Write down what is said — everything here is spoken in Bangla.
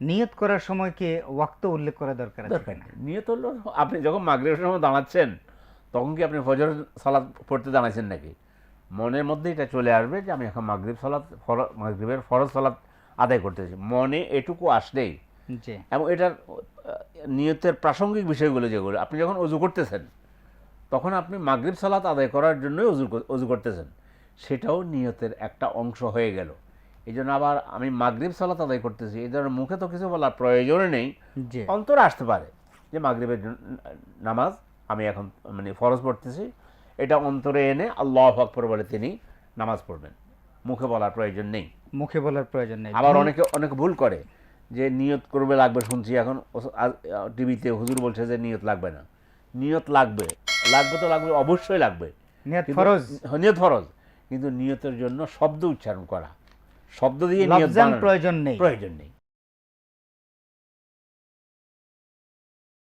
নিয়ত করার সময় কি ওয়াক্ত উল্লেখ করা দরকার আছে দরকার? নেই। নিয়ত হলো আপনি যখন মাগরিবের সময় দাঁড়াচ্ছেন তখন কি আপনি ফজর সালাদ পড়তে দাঁড়াচ্ছেন নাকি? মনের মধ্যে এটা চলে আসবে যে আমি এখন মাগরিব সালাদ মাগরিবের ফরজ সালাদ আদায় করতেছি মনে এটুকু আসলেই এবং এটার নিয়তের প্রাসঙ্গিক বিষয়গুলো যেগুলো আপনি যখন অজু করতেছেন তখন আপনি মাগরিব সালাত আদায় করার জন্যই অজু অজু করতেছেন। সেটাও নিয়তের একটা অংশ হয়ে গেল। এই জন্য আবার আমি মাগরিব সালাত আদায় করতেছি। এই ধরনের মুখে তো কিছু বলার প্রয়োজন নেই। জি। অন্তরে আসতে পারে যে মাগরিবের নামাজ আমি এখন মানে ফরজ পড়তেছি। এটা অন্তরে এনে আল্লাহ আকবর বলে তিনি নামাজ পড়বেন। মুখে বলার প্রয়োজন নেই। মুখে বলার প্রয়োজন নেই। আবার অনেকে অনেকে ভুল করে যে নিয়ত করবে লাগবে শুনছি এখন টিভিতে হুজুর বলছে যে নিয়ত লাগবে না। নিয়ত লাগবে। লাগবে তো লাগবে অবশ্যই লাগবে। নিয়ত ফরজ। হ্যাঁ, নিয়ত ফরজ। কিন্তু নিয়তের জন্য শব্দ উচ্চারণ করা। শব্দ দিয়ে প্রয়োজন নেই। প্রয়োজন নেই।